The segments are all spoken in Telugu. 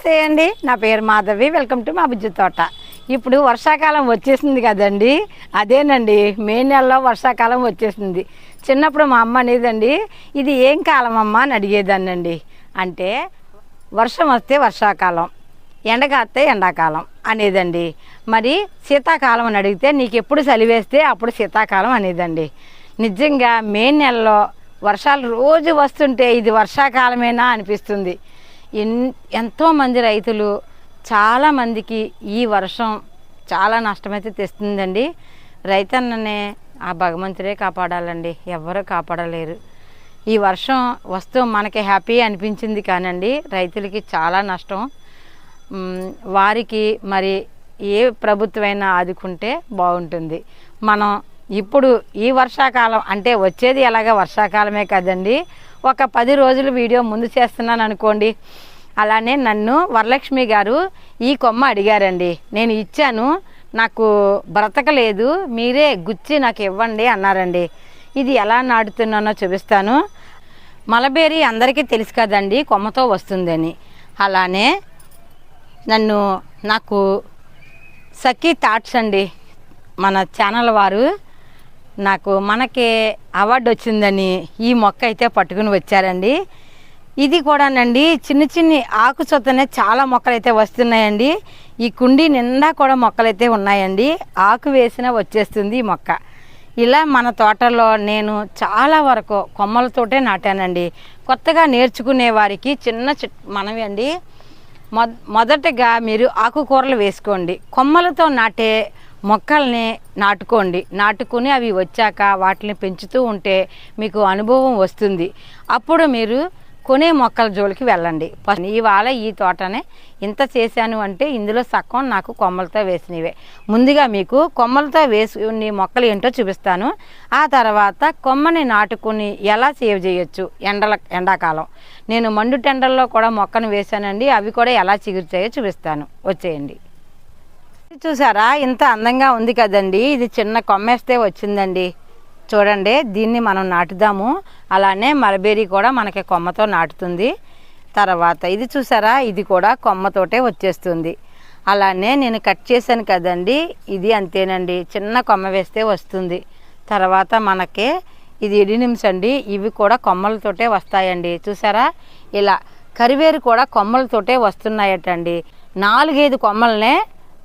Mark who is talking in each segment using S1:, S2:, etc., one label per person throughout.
S1: నమస్తే అండి. నా పేరు మాధవి. వెల్కమ్ టు మా బుజ్జి తోట. ఇప్పుడు వర్షాకాలం వచ్చేసింది కదండి. అదేనండి మే నెలలో వర్షాకాలం వచ్చేసింది. చిన్నప్పుడు మా అమ్మ అనేదండి ఇది ఏం కాలం అమ్మ అని అడిగేదాన్నండి. అంటే వర్షం వస్తే వర్షాకాలం ఎండగాస్తే ఎండాకాలం అనేదండి. మరి శీతాకాలం అని అడిగితే నీకు ఎప్పుడు చలివేస్తే అప్పుడు శీతాకాలం అనేదండి. నిజంగా మే నెలలో వర్షాలు రోజు వస్తుంటే ఇది వర్షాకాలమేనా? అనిపిస్తుంది. ఎన్ ఎంతోమంది రైతులు చాలామందికి ఈ వర్షం చాలా నష్టమైతే తెస్తుందండి. రైతన్ననే ఆ భగవంతుడే కాపాడాలండి. ఎవరు కాపాడలేరు. ఈ వర్షం వస్తూ మనకి హ్యాపీ అనిపించింది కానండి. రైతులకి చాలా నష్టం. వారికి మరి ఏ ప్రభుత్వమైనా ఆదుకుంటే బాగుంటుంది. మనం ఇప్పుడు ఈ వర్షాకాలం అంటే వచ్చేది ఎలాగ వర్షాకాలమే కదండి. ఒక పది రోజులు వీడియో ముందు చేస్తున్నాను అనుకోండి. అలానే నన్ను వరలక్ష్మి గారు ఈ కొమ్మ అడిగారండి. నేను ఇచ్చాను నాకు బ్రతకలేదు మీరే గుచ్చి నాకు ఇవ్వండి అన్నారండి. ఇది ఎలా నాటుతున్నానో చూపిస్తాను. మలబేరి అందరికీ తెలుసు కదండి కొమ్మతో వస్తుందని. అలానే నన్ను నాకు సఖీ థాట్స్ అండి. మన ఛానల్ వారు నాకు మనకి అవార్డు వచ్చిందని ఈ మొక్క అయితే పట్టుకుని వచ్చారండి. ఇది కూడానండి చిన్న చిన్ని ఆకు చొత్తనే చాలా మొక్కలు అయితే వస్తున్నాయండి. ఈ కుండీ నిండా కూడా మొక్కలైతే ఉన్నాయండి. ఆకు వేసినా వచ్చేస్తుంది ఈ మొక్క. ఇలా మన తోటలో నేను చాలా వరకు కొమ్మలతోటే నాటానండి. కొత్తగా నేర్చుకునే వారికి చిన్న చిట్ మనవి అండి. మొ మొదటగా మీరు ఆకుకూరలు వేసుకోండి. కొమ్మలతో నాటే మొక్కల్ని నాటుకోండి. నాటుకుని అవి వచ్చాక వాటిని పెంచుతూ ఉంటే మీకు అనుభవం వస్తుంది. అప్పుడు మీరు కొనే మొక్కల జోలికి వెళ్ళండి. ఇవాళ ఈ తోటనే ఇంత చేశాను అంటే ఇందులో సగం నాకు కొమ్మలతో వేసినవే. ముందుగా మీకు కొమ్మలతో వేసుకుని మొక్కలు ఏంటో చూపిస్తాను. ఆ తర్వాత కొమ్మని నాటుకుని ఎలా సేవ్ చేయొచ్చు? ఎండల ఎండాకాలం. నేను మండు టెండల్లో కూడా మొక్కను వేశానండి. అవి కూడా ఎలా చిగురుతాయో చూపిస్తాను. వచ్చేయండి. చూసారా? ఇంత అందంగా ఉంది కదండి. ఇది చిన్న కొమ్మేస్తే వచ్చిందండి. చూడండి దీన్ని మనం నాటుదాము. అలానే మలబేరీ కూడా మనకి కొమ్మతో నాటుతుంది. తర్వాత ఇది చూసారా? ఇది కూడా కొమ్మతోటే వచ్చేస్తుంది. అలానే నేను కట్ చేశాను కదండి. ఇది అంతేనండి. చిన్న కొమ్మ వేస్తే వస్తుంది. తర్వాత మనకి ఇది ఎడినిమ్స్ అండి. ఇవి కూడా కొమ్మలతోటే వస్తాయండి. చూసారా? ఇలా కరివేరు కూడా కొమ్మలతోటే వస్తున్నాయటండి. నాలుగైదు కొమ్మలనే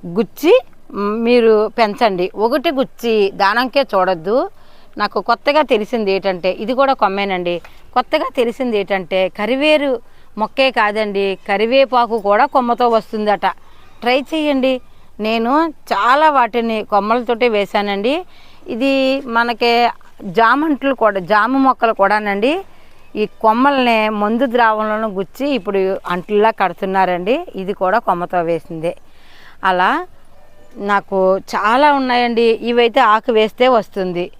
S1: గుచ్చి మీరు పెంచండి. ఒకటి గుచ్చి దానంకే చూడొద్దు. నాకు కొత్తగా తెలిసింది ఏంటంటే ఇది కూడా కొమ్మేనండి. కొత్తగా తెలిసింది ఏంటంటే కరివేరు మొక్కే కాదండి. కరివేపాకు కూడా కొమ్మతో వస్తుందట. ట్రై చేయండి నేను చాలా వాటిని కొమ్మలతోటి వేశానండి. ఇది మనకి జామంట్లు కూడా జామ మొక్కలు కూడానండి. ఈ కొమ్మల్ని మందు ద్రావంలో గుచ్చి ఇప్పుడు అంట్లా కడుతున్నారండి. ఇది కూడా కొమ్మతో వేసిందే. అలా నాకు చాలా ఉన్నాయండి. ఇవైతే ఆకు వేస్తే వస్తుంది.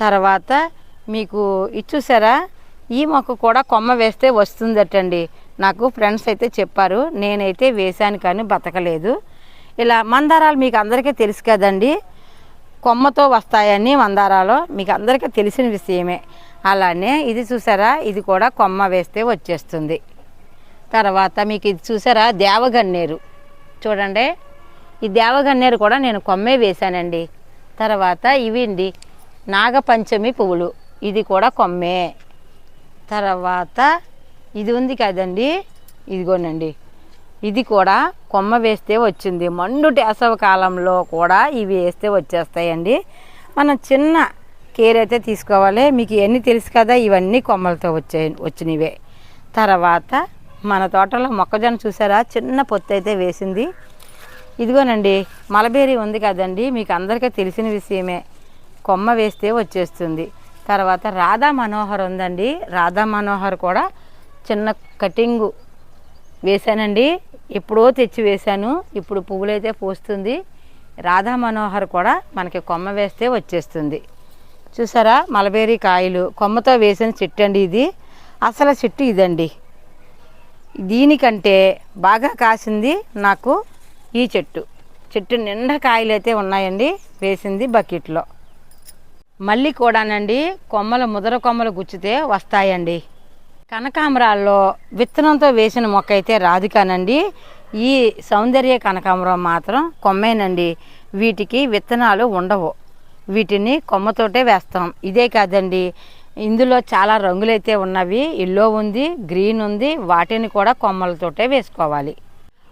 S1: తర్వాత మీకు ఇది చూసారా? ఈ మొక్క కూడా కొమ్మ వేస్తే వస్తుందటండి. నాకు ఫ్రెండ్స్ అయితే చెప్పారు. నేనైతే వేశాను కానీ బతకలేదు. ఇలా మందారాలు మీకు అందరికీ తెలుసు కదండి. కొమ్మతో వస్తాయని మందారాలు మీకు అందరికీ తెలిసిన విషయమే. అలానే ఇది చూసారా? ఇది కూడా కొమ్మ వేస్తే వచ్చేస్తుంది. తర్వాత మీకు ఇది చూసారా? దేవగన్నేరు. చూడండి. ఈ దేవగన్నేరు కూడా నేను కొమ్మే వేశానండి. తర్వాత ఇవండి అండి నాగపంచమి పువ్వులు. ఇది కూడా కొమ్మే. తర్వాత ఇది ఉంది కదండి ఇదిగోనండి. ఇది కూడా కొమ్మ వేస్తే వచ్చింది. మండు వేసవ కాలంలో కూడా ఇవి వేస్తే వచ్చేస్తాయండి. మనం చిన్న కేర్ అయితే తీసుకోవాలి. మీకు ఇవన్నీ తెలుసు కదా ఇవన్నీ కొమ్మలతో వచ్చే వచ్చినవే. తర్వాత మన తోటలో మొక్కజొన్న చూసారా? చిన్న పొత్తు అయితే వేసింది. ఇదిగోనండి మలబేరి ఉంది కదండి మీకు అందరికీ తెలిసిన విషయమే. కొమ్మ వేస్తే వచ్చేస్తుంది. తర్వాత రాధా మనోహర్ ఉందండి. రాధా మనోహర్ కూడా చిన్న కటింగు వేశానండి. ఎప్పుడో తెచ్చి వేశాను. ఇప్పుడు పువ్వులైతే పోస్తుంది. రాధా మనోహర్ కూడా మనకి కొమ్మ వేస్తే వచ్చేస్తుంది. చూసారా మలబేరీ కాయలు. కొమ్మతో వేసిన చెట్టు అండి ఇది. అసలు చెట్టు ఇదండి. దీనికంటే బాగా కాసింది నాకు ఈ చెట్టు. చెట్టు నిండా కాయలు అయితే ఉన్నాయండి. వేసింది బకెట్లో. మళ్ళీ కూడానండి కొమ్మలు ముదర కొమ్మలు గుచ్చితే వస్తాయండి. కనకాంబరాల్లో విత్తనంతో వేసిన మొక్క అయితే రాదు కానండి. ఈ సౌందర్య కనకాంబరం మాత్రం కొమ్మేనండి. వీటికి విత్తనాలు ఉండవు. వీటిని కొమ్మతోటే వేస్తాం. ఇదే కాదండి ఇందులో చాలా రంగులైతే ఉన్నవి. ఎల్లో ఉంది గ్రీన్ ఉంది. వాటిని కూడా కొమ్మలతోటే వేసుకోవాలి.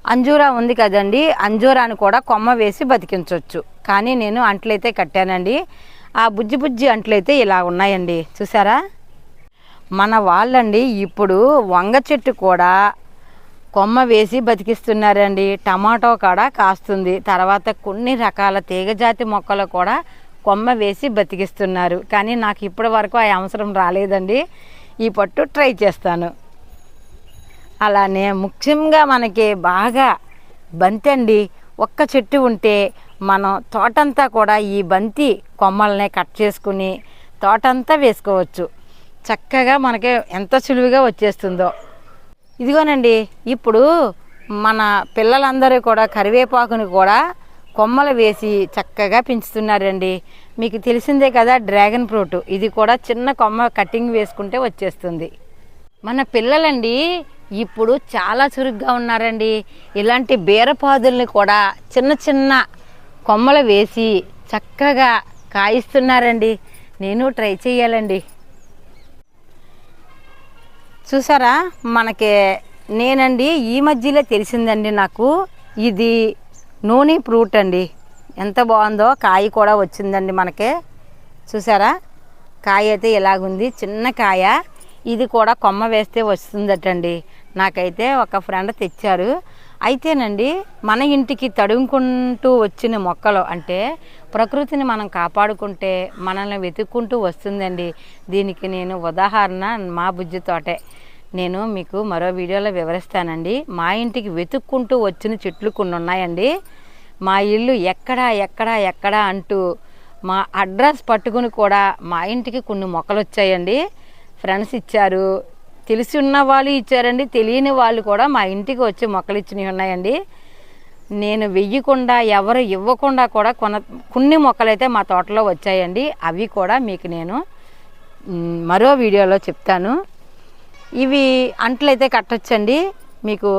S1: అంజూరా ఉంది కదండి అంజూరాని కూడా కొమ్మ వేసి బతికించవచ్చు కానీ నేను అంట్లయితే కట్టానండి. ఆ బుజ్జి బుజ్జి అంట్లయితే ఇలా ఉన్నాయండి. చూసారా? మన వాళ్ళండి ఇప్పుడు వంగ చెట్టు కూడా కొమ్మ వేసి బతికిస్తున్నారండి. టమాటో కాడ కాస్తుంది. తర్వాత కొన్ని రకాల తీగజాతి మొక్కలు కూడా కొమ్మ వేసి బతికిస్తున్నారు. కానీ నాకు ఇప్పటి వరకు ఆ అవసరం రాలేదండి. ఈ పట్టు ట్రై చేస్తాను. అలానే ముఖ్యంగా మనకి బాగా బంతి అండి ఒక్క చెట్టు ఉంటే మనం తోటంతా కూడా ఈ బంతి కొమ్మల్ని కట్ చేసుకుని తోటంతా వేసుకోవచ్చు. చక్కగా మనకి ఎంత సులువుగా వచ్చేస్తుందో. ఇదిగోనండి ఇప్పుడు మన పిల్లలందరూ కూడా కరివేపాకుని కూడా కొమ్మలు వేసి చక్కగా పెంచుతున్నారండి. మీకు తెలిసిందే కదా డ్రాగన్ ఫ్రూట్. ఇది కూడా చిన్న కొమ్మ కటింగ్ వేసుకుంటే వచ్చేస్తుంది. మన పిల్లలండి ఇప్పుడు చాలా చురుగ్గా ఉన్నారండి. ఇలాంటి బీరపాదుల్ని కూడా చిన్న చిన్న కొమ్మలు వేసి చక్కగా కాయిస్తున్నారండి. నేను ట్రై చేయాలండి చూసారా? మనకి నేనండి ఈ మధ్యలో తెలిసిందండి నాకు. ఇది నూనె ఫ్రూట్ అండి. ఎంత బాగుందో కాయ కూడా వచ్చిందండి మనకి. చూసారా? కాయ అయితే ఇలాగుంది. చిన్న కాయ. ఇది కూడా కొమ్మ వేస్తే వస్తుందటండి. నాకైతే ఒక ఫ్రెండ్ తెచ్చారు. అయితేనండి మన ఇంటికి తడుముకుంటూ వచ్చిన మొక్కలు అంటే ప్రకృతిని మనం కాపాడుకుంటే మనల్ని వెతుక్కుంటూ వస్తుందండి. దీనికి నేను ఉదాహరణ మా బుజ్జి తోటే. నేను మీకు మరో వీడియోలో వివరిస్తానండి. మా ఇంటికి వెతుక్కుంటూ వచ్చిన చెట్లు కొన్ని ఉన్నాయండి. మా ఇల్లు ఎక్కడా ఎక్కడా ఎక్కడా అంటూ మా అడ్రస్ పట్టుకుని కూడా మా ఇంటికి కొన్ని మొక్కలు వచ్చాయండి ఫ్రెండ్స్ ఇచ్చారు తెలిసి ఉన్న వాళ్ళు ఇచ్చారండి. తెలియని వాళ్ళు కూడా మా ఇంటికి వచ్చి మొక్కలు ఇచ్చినవి ఉన్నాయండి. నేను వెయ్యకుండా ఎవరు ఇవ్వకుండా కూడా కొన కొన్ని మొక్కలైతే మా తోటలో వచ్చాయండి. అవి కూడా మీకు నేను మరో వీడియోలో చెప్తాను. ఇవి అంట్లయితే కట్టొచ్చండి. మీకు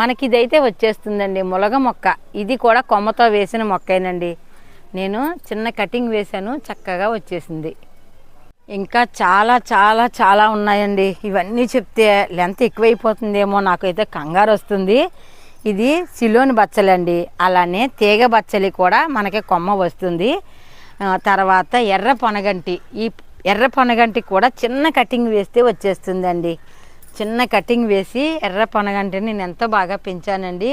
S1: మనకి ఇదైతే వచ్చేస్తుందండి ములగ మొక్క. ఇది కూడా కొమ్మతో వేసిన మొక్కేనండి నేను చిన్న కటింగ్ వేశాను చక్కగా వచ్చేసింది. ఇంకా చాలా చాలా చాలా ఉన్నాయండి. ఇవన్నీ చెప్తే లెంత్ ఎక్కువైపోతుందేమో నాకైతే కంగారు వస్తుంది. ఇది సిలోని బచ్చలండి. అలానే తీగ బచ్చలి కూడా మనకి కొమ్మ వస్తుంది. తర్వాత ఎర్ర పొనగంటి. ఈ ఎర్ర పొనగంటి కూడా చిన్న కటింగ్ వేస్తే వచ్చేస్తుందండి. చిన్న కటింగ్ వేసి ఎర్ర పొనగంటిని నేను ఎంతో బాగా పెంచానండి.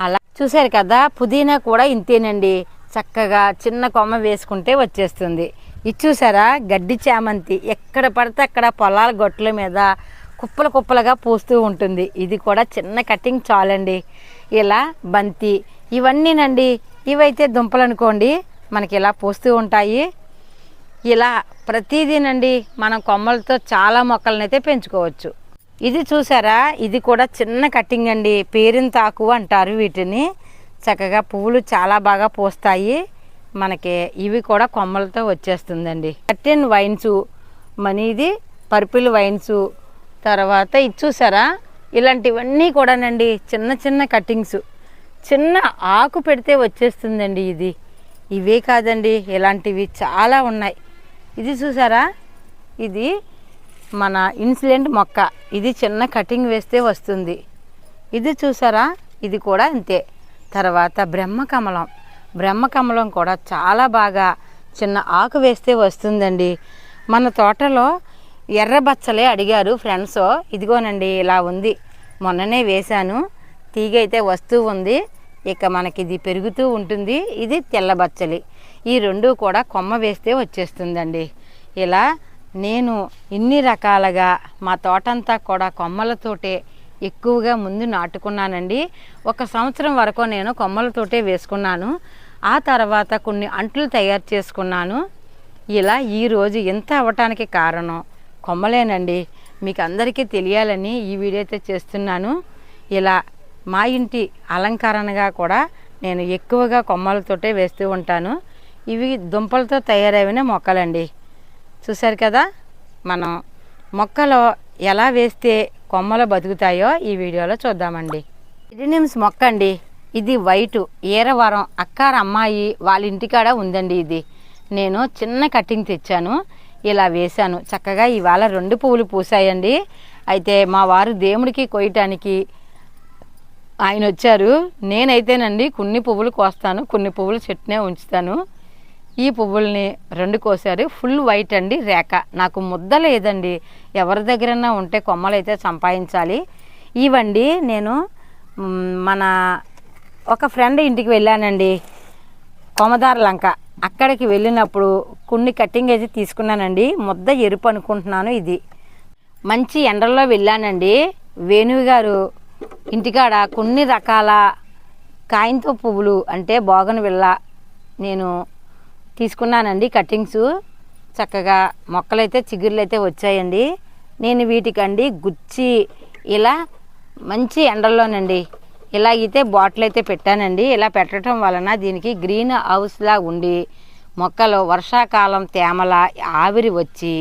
S1: అలా చూశారు కదా పుదీనా కూడా ఇంతేనండి. చక్కగా చిన్న కొమ్మ వేసుకుంటే వచ్చేస్తుంది. ఇది చూసారా? గడ్డి చామంతి. ఎక్కడ పడితే అక్కడ పొలాల గొట్టల మీద కుప్పలు కుప్పలుగా పూస్తూ ఉంటుంది. ఇది కూడా చిన్న కటింగ్ చాలండి. ఇలా బంతి. ఇవన్నీనండి. ఇవైతే దుంపలు అనుకోండి మనకి ఇలా పూస్తూ ఉంటాయి. ఇలా ప్రతిదీనండి మనం కొమ్మలతో చాలా మొక్కలనైతే పెంచుకోవచ్చు. ఇది చూసారా? ఇది కూడా చిన్న కటింగ్ అండి. పేరింతాకు అంటారు వీటిని. చక్కగా పువ్వులు చాలా బాగా పూస్తాయి. మనకి ఇవి కూడా కొమ్మలతో వచ్చేస్తుందండి. కట్టిన్ వైన్స్ మనీది పర్పుల్ వైన్స్ తర్వాత ఇది చూసారా? ఇలాంటివన్నీ కూడానండి చిన్న చిన్న కటింగ్స్ చిన్న ఆకు పెడితే వచ్చేస్తుందండి ఇది. ఇవే కాదండి ఇలాంటివి చాలా ఉన్నాయి. ఇది చూసారా? ఇది మన ఇన్సులెంట్ మొక్క. ఇది చిన్న కటింగ్ వేస్తే వస్తుంది. ఇది చూసారా? ఇది కూడా అంతే. తర్వాత బ్రహ్మకమలం. బ్రహ్మకమలం కూడా చాలా బాగా చిన్న ఆకు వేస్తే వస్తుందండి. మన తోటలో ఎర్ర బచ్చలే అడిగారు ఫ్రెండ్స్. ఇదిగోనండి ఇలా ఉంది. మొన్ననే వేశాను. తీగ అయితే వస్తూ ఉంది. ఇక మనకి ఇది పెరుగుతూ ఉంటుంది. ఇది తెల్ల బచ్చలి. ఈ రెండు కూడా కొమ్మ వేస్తే వచ్చేస్తుందండి. ఇలా నేను ఇన్ని రకాలుగా మా తోటంతా కూడా కొమ్మలతోటే ఎక్కువగా ముందు నాటుకున్నానండి. ఒక సంవత్సరం వరకు నేను కొమ్మలతోటే వేసుకున్నాను. ఆ తర్వాత కొన్ని అంట్లు తయారు చేసుకున్నాను. ఇలా ఈరోజు ఇంత అవ్వటానికి కారణం కొమ్మలేనండి. మీకు అందరికీ తెలియాలని ఈ వీడియో అయితే చేస్తున్నాను. ఇలా మా ఇంటి అలంకరణగా కూడా నేను ఎక్కువగా కొమ్మలతోటే వేస్తూ ఉంటాను. ఇవి దుంపలతో తయారైన మొక్కలండి. చూశారు కదా? మనం మొక్కలు ఎలా వేస్తే కొమ్మలు బతుకుతాయో ఈ వీడియోలో చూద్దామండి. ఇడినిమ్స్ మొక్క అండి ఇది వైటు. ఏరవరం. అక్కార అమ్మాయి వాళ్ళ ఇంటికాడ ఉందండి ఇది. నేను చిన్న కటింగ్ తెచ్చాను. ఇలా వేశాను. చక్కగా ఇవాళ రెండు పువ్వులు పూసాయండి అయితే మా వారు దేవుడికి కొయ్యటానికి ఆయన వచ్చారు. నేనైతేనండి కొన్ని పువ్వులు కోస్తాను కొన్ని పువ్వులు చెట్టునే ఉంచుతాను. ఈ పువ్వుల్ని రెండు కోసారు. ఫుల్ వైట్ అండి రేఖ. నాకు ముద్ద లేదండి. ఎవరి దగ్గరన్నా ఉంటే కొమ్మలు అయితే సంపాదించాలి. ఇవండి నేను మన ఒక ఫ్రెండ్ ఇంటికి వెళ్ళానండి. కొమదార లంక. అక్కడికి వెళ్ళినప్పుడు కొన్ని కట్టింగ్ అయితే తీసుకున్నానండి. ముద్ద ఎరుపు అనుకుంటున్నాను ఇది. మంచి ఎండల్లో వెళ్ళానండి. వేణువు గారు ఇంటికాడ కొన్ని రకాల కాయంతో పువ్వులు అంటే బోగన్ వెళ్ళ నేను తీసుకున్నానండి కట్టింగ్స్. చక్కగా మొక్కలైతే చిగుర్లు అయితే వచ్చాయండి. నేను వీటికండి గుచ్చి ఇలా మంచి ఎండల్లోనండి. ఇలా అయితే బాటిల్ అయితే పెట్టానండి. ఇలా పెట్టడం వలన దీనికి గ్రీన్ హౌస్లా ఉండి మొక్కలు వర్షాకాలం తేమల ఆవిరి వచ్చి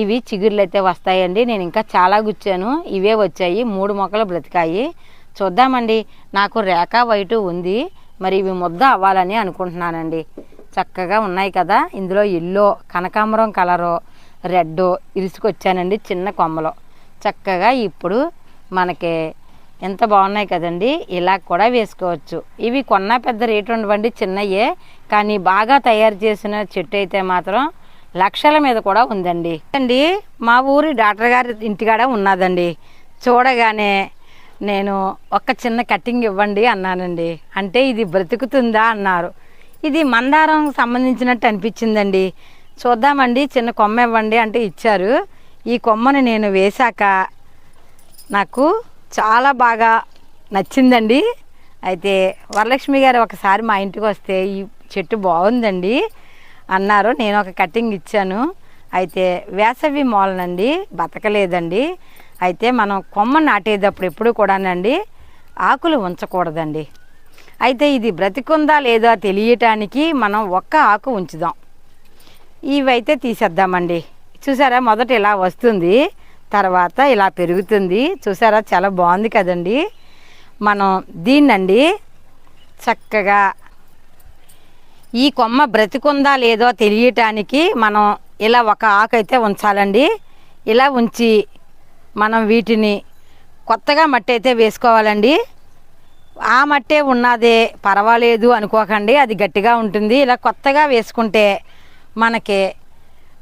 S1: ఇవి చిగుర్లు అయితే వస్తాయండి. నేను ఇంకా చాలా గుచ్చాను. ఇవే వచ్చాయి. మూడు మొక్కలు బ్రతికాయి. చూద్దామండి. నాకు రేఖ వైటు ఉంది. మరి ఇవి ముద్ద అవ్వాలని అనుకుంటున్నానండి. చక్కగా ఉన్నాయి కదా. ఇందులో ఎల్లో కనకాంబరం కలరు రెడ్ ఇరుసుకొచ్చానండి చిన్న కొమ్మలో. చక్కగా ఇప్పుడు మనకి ఎంత బాగున్నాయి కదండి. ఇలా కూడా వేసుకోవచ్చు. ఇవి కొన్న పెద్ద రేటు ఉండవండి చిన్నయే. కానీ బాగా తయారు చేసిన చెట్టు అయితే మాత్రం లక్షల మీద కూడా ఉందండి. అండి మా ఊరి డాక్టర్ గారి ఇంటికాడ ఉన్నదండి. చూడగానే నేను ఒక చిన్న కటింగ్ ఇవ్వండి అన్నానండి. అంటే ఇది బ్రతుకుతుందా అన్నారు. ఇది మందారం సంబంధించినట్టు అనిపించిందండి. చూద్దామండి చిన్న కొమ్మ ఇవ్వండి అంటే ఇచ్చారు. ఈ కొమ్మని నేను వేశాక నాకు చాలా బాగా నచ్చిందండి. అయితే వరలక్ష్మి గారు ఒకసారి మా ఇంటికి వస్తే ఈ చెట్టు బాగుందండి అన్నారు. నేను ఒక కటింగ్ ఇచ్చాను. అయితే వేసవి మూలనండి బతకలేదండి. అయితే మనం కొమ్మ నాటేటప్పుడు ఎప్పుడు కూడానండి ఆకులు ఉంచకూడదండి. అయితే ఇది బ్రతికుందా లేదా తెలియటానికి మనం ఒక్క ఆకు ఉంచుదాం. ఇవైతే తీసేద్దామండి. చూసారా మొదట ఇలా వస్తుంది తర్వాత ఇలా పెరుగుతుంది. చూసారా చాలా బాగుంది కదండి. మనం దీన్నండి చక్కగా ఈ కొమ్మ బ్రతికుందా లేదో తెలియటానికి మనం ఇలా ఒక ఆకు అయితే ఉంచాలండి. ఇలా ఉంచి మనం వీటిని కొత్తగా మట్టి అయితే వేసుకోవాలండి. ఆ మట్టే ఉన్నదే పర్వాలేదు అనుకోకండి అది గట్టిగా ఉంటుంది. ఇలా కొత్తగా వేసుకుంటే మనకి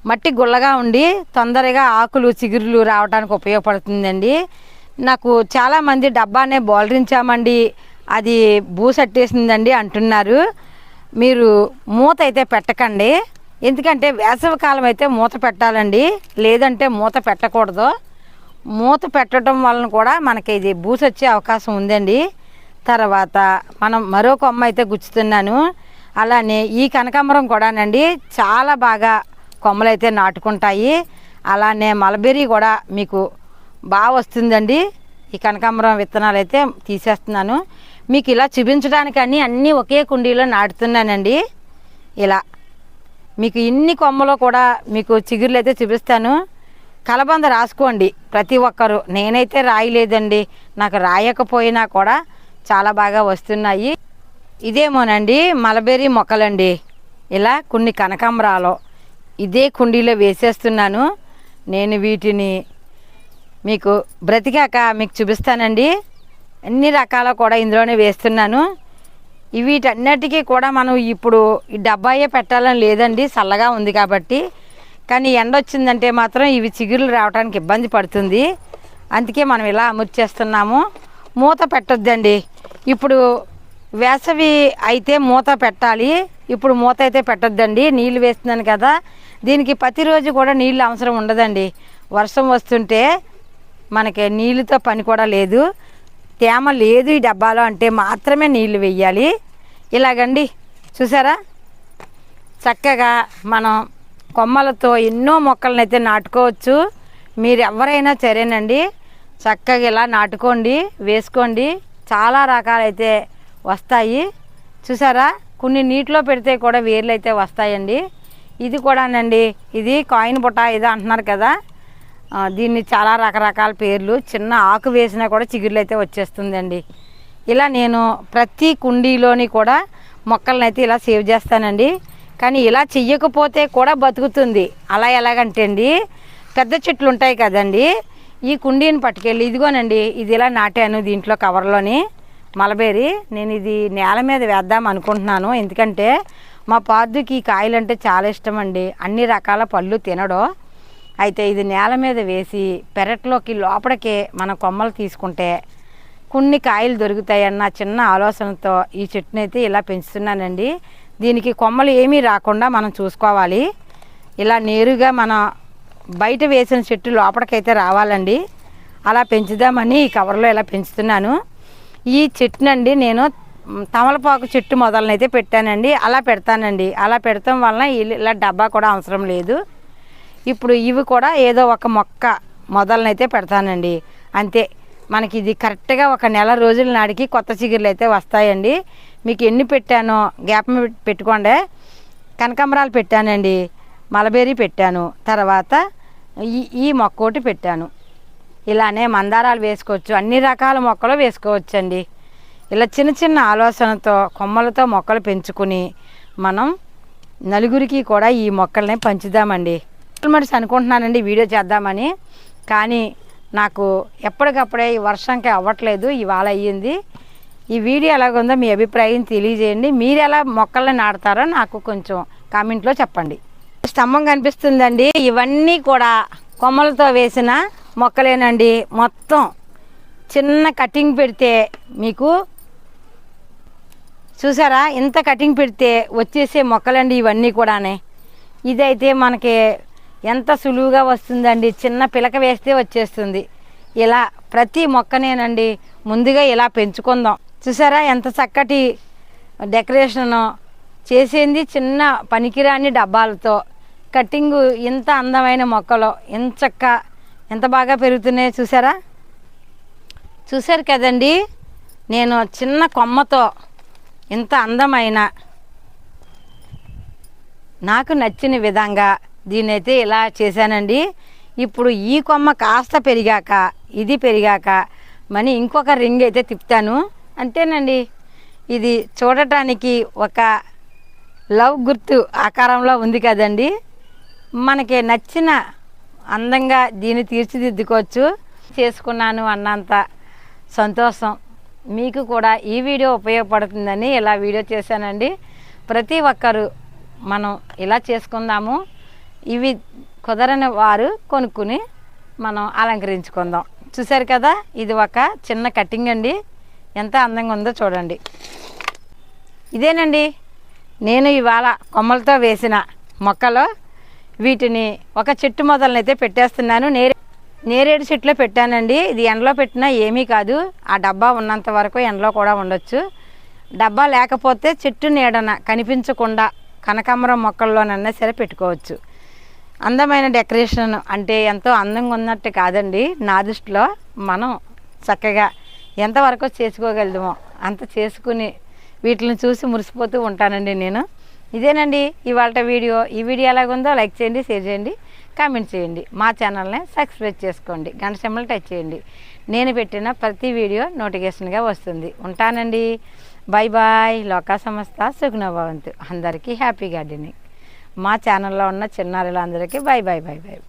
S1: మట్టి గుల్లగా ఉండి తొందరగా ఆకులు చిగురులు రావడానికి ఉపయోగపడుతుందండి. నాకు చాలామంది డబ్బానే బోలరించామండి అది బూసట్టేసిందండి అంటున్నారు. మీరు మూత అయితే పెట్టకండి. ఎందుకంటే వేసవికాలం అయితే మూత పెట్టాలండి. లేదంటే మూత పెట్టకూడదు. మూత పెట్టడం వలన కూడా మనకి ఇది బూసొచ్చే అవకాశం ఉందండి. తర్వాత మనం మరో కొమ్మ అయితే గుచ్చుతున్నాను. అలానే ఈ కనకాంబరం కూడానండి చాలా బాగా కొమ్మలు అయితే నాటుకుంటాయి. అలానే మలబెర్రీ కూడా మీకు బాగా వస్తుందండి. ఈ కనకాంబరం విత్తనాలు అయితే తీసేస్తున్నాను. మీకు ఇలా చూపించడానికి అన్నీ ఒకే కుండీలో నాటుతున్నానండి. ఇలా మీకు ఇన్ని కొమ్మలో కూడా మీకు చిగురులు అయితే చూపిస్తాను. కలబంద రాసుకోండి ప్రతి ఒక్కరు. నేనైతే రాయలేదండి. నాకు రాయకపోయినా కూడా చాలా బాగా వస్తున్నాయి. ఇదేమోనండి మలబెర్రీ మొక్కలండి. ఇలా కొన్ని కనకాంబరాలు. ఇదే కుండీలో వేసేస్తున్నాను. నేను వీటిని మీకు బ్రతికాక మీకు చూపిస్తానండి. అన్ని రకాల కూడా ఇందులోనే వేస్తున్నాను. వీటన్నిటికీ కూడా మనం ఇప్పుడు ఈ డబ్బాయే పెట్టాలని లేదండి చల్లగా ఉంది కాబట్టి. కానీ ఎండ వచ్చిందంటే మాత్రం ఇవి చిగురులు రావడానికి ఇబ్బంది పడుతుంది. అందుకే మనం ఇలా అమర్చేస్తున్నాము. మూత పెట్టొద్దండి. ఇప్పుడు వేసవి అయితే మూత పెట్టాలి. ఇప్పుడు మూత అయితే పెట్టొద్దండి. నీళ్ళు వేస్తున్నాను కదా. దీనికి ప్రతిరోజు కూడా నీళ్ళు అవసరం ఉండదండి. వర్షం వస్తుంటే మనకి నీళ్ళతో పని కూడా లేదు. తేమ లేదు ఈ డబ్బాలో అంటే మాత్రమే నీళ్ళు వెయ్యాలి ఇలాగండి. చూసారా? చక్కగా మనం కొమ్మలతో ఎన్నో మొక్కలను అయితే నాటుకోవచ్చు. మీరు ఎవరైనా సరేనండి. చక్కగా ఇలా నాటుకోండి వేసుకోండి. చాలా రకాలైతే వస్తాయి. చూసారా? కొన్ని నీటిలో పెడితే కూడా వేర్లు అయితే వస్తాయండి. ఇది కూడానండి ఇది కాయిన్ బుట్ట ఇది అంటున్నారు కదా. దీన్ని చాలా రకరకాల పేర్లు చిన్న ఆకు వేసినా కూడా చిగుర్లు అయితే వచ్చేస్తుందండి. ఇలా నేను ప్రతి కుండీలోని కూడా మొక్కలను అయితే ఇలా సేవ్ చేస్తానండి. కానీ ఇలా చెయ్యకపోతే కూడా బతుకుతుంది. అలా ఎలాగంటే అండి పెద్ద చెట్లు ఉంటాయి కదండి. ఈ కుండీని పట్టుకెళ్ళి ఇదిగోనండి ఇది ఇలా నాటాను దీంట్లో కవర్లోని మలబేరి. నేను ఇది నేల మీద వేద్దాం అనుకుంటున్నాను. ఎందుకంటే మా పాదుకి ఈ కాయలంటే చాలా ఇష్టం అండి అన్ని రకాల పళ్ళు తినడం. అయితే ఇది నేల మీద వేసి పెరట్లోకి లోపలికే మన కొమ్మలు తీసుకుంటే కొన్ని కాయలు దొరుకుతాయన్న చిన్న ఆలోచనతో ఈ చెట్టుని అయితే ఇలా పెంచుతున్నానండి. దీనికి కొమ్మలు ఏమీ రాకుండా మనం చూసుకోవాలి. ఇలా నేరుగా మన బయట వేసిన చెట్టు లోపలికైతే రావాలండి. అలా పెంచుదామని ఈ కవర్లో ఇలా పెంచుతున్నాను. ఈ చెట్టునండి నేను తమలపాకు చెట్టు మొదలనైతే పెట్టానండి. అలా పెడతానండి. అలా పెడతాం వలన ఇలా డబ్బా కూడా అవసరం లేదు. ఇప్పుడు ఇవి కూడా ఏదో ఒక మొక్క మొదలనైతే పెడతానండి. అంతే. మనకి ఇది కరెక్ట్గా ఒక నెల రోజుల నాటికి కొత్త చిగుర్లు అయితే వస్తాయండి. మీకు ఎన్ని పెట్టానో గ్యాప్ పెట్టుకోండి. కనకాంబరాలు పెట్టానండి. మలబేరి పెట్టాను. తర్వాత ఈ ఈ మొక్క ఒకటి పెట్టాను. ఇలానే మందారాలు వేసుకోవచ్చు. అన్ని రకాల మొక్కలు వేసుకోవచ్చండి. ఇలా చిన్న చిన్న ఆలోచనతో కొమ్మలతో మొక్కలు పెంచుకుని మనం నలుగురికి కూడా ఈ మొక్కల్ని పంచుదామండి. మనిషి అనుకుంటున్నానండి వీడియో చేద్దామని. కానీ నాకు ఎప్పటికప్పుడే ఈ వర్షంకి అవ్వట్లేదు ఇవాళ అయ్యింది. ఈ వీడియో ఎలాగుందో మీ అభిప్రాయం తెలియజేయండి. మీరు ఎలా మొక్కల్ని నాటుతారో నాకు కొంచెం కామెంట్లో చెప్పండి. స్తంభం కనిపిస్తుందండి. ఇవన్నీ కూడా కొమ్మలతో వేసిన మొక్కలేనండి. మొత్తం చిన్న కటింగ్ పెడితే మీకు చూసారా? ఇంత కటింగ్ పెడితే వచ్చేసే మొక్కలండి ఇవన్నీ కూడానే. ఇదైతే మనకి ఎంత సులువుగా వస్తుందండి. చిన్న పిలక వేస్తే వచ్చేస్తుంది. ఇలా ప్రతి మొక్కనేనండి ముందుగా ఇలా పెంచుకుందాం. చూసారా? ఎంత చక్కటి డెకరేషన్ చేసింది చిన్న పనికిరాని డబ్బాలతో. కటింగ్ ఇంత అందమైన మొక్కలు ఇంచక్క ఎంత బాగా పెరుగుతున్నాయో చూసారా? చూశారు కదండి? నేను చిన్న కొమ్మతో ఇంత అందమైన నాకు నచ్చిన విధంగా దీన్నైతే ఇలా చేశానండి. ఇప్పుడు ఈ కొమ్మ కాస్త పెరిగాక ఇది పెరిగాక మని ఇంకొక రింగ్ అయితే తిప్పుతాను. అంతేనండి. ఇది చూడటానికి ఒక లవ్ గుర్తు ఆకారంలో ఉంది కదండి. మనకి నచ్చిన అందంగా దీన్ని తీర్చిదిద్దుకోవచ్చు. చేసుకున్నాను అన్నంత సంతోషం. మీకు కూడా ఈ వీడియో ఉపయోగపడుతుందని ఇలా వీడియో చేశానండి. ప్రతి ఒక్కరు మనం ఇలా చేసుకుందాము. ఇవి కుదరని వారు కొనుక్కుని మనం అలంకరించుకుందాం. చూశారు కదా? ఇది ఒక చిన్న కటింగ్ అండి. ఎంత అందంగా ఉందో చూడండి. ఇదేనండి. నేను ఇవాళ కొమ్మలతో వేసిన మొక్కలు. వీటిని ఒక చెట్టు మొదలనైతే పెట్టేస్తున్నాను. నేరే నేరేడు చెట్లో పెట్టానండి. ఇది ఎండలో పెట్టినా ఏమీ కాదు. ఆ డబ్బా ఉన్నంత వరకు ఎండలో కూడా ఉండొచ్చు. డబ్బా లేకపోతే చెట్టు నీడన కనిపించకుండా కనకాంబరం మొక్కల్లోనన్నా సరే పెట్టుకోవచ్చు. అందమైన డెకరేషన్ అంటే ఎంతో అందంగా ఉన్నట్టు కాదండి. నా దృష్టిలో మనం చక్కగా ఎంతవరకు చేసుకోగలదుమో అంత చేసుకుని వీటిని చూసి మురిసిపోతూ ఉంటానండి నేను. ఇదేనండి ఇవాళ వీడియో. ఈ వీడియో ఎలాగుందో లైక్ చేయండి షేర్ చేయండి కామెంట్ చేయండి. మా ఛానల్ని సబ్స్క్రైబ్ చేసుకోండి. గంట సింబల్ టచ్ చేయండి. నేను పెట్టిన ప్రతి వీడియో నోటిఫికేషన్గా వస్తుంది. ఉంటానండి. Bye bye. లోకా సంస్థ సుఖనభవంతు అందరికీ హ్యాపీ గార్డెనింగ్. మా ఛానల్లో ఉన్న చిన్నారులందరికీ బాయ్ బాయ్ బాయ్ బాయ్.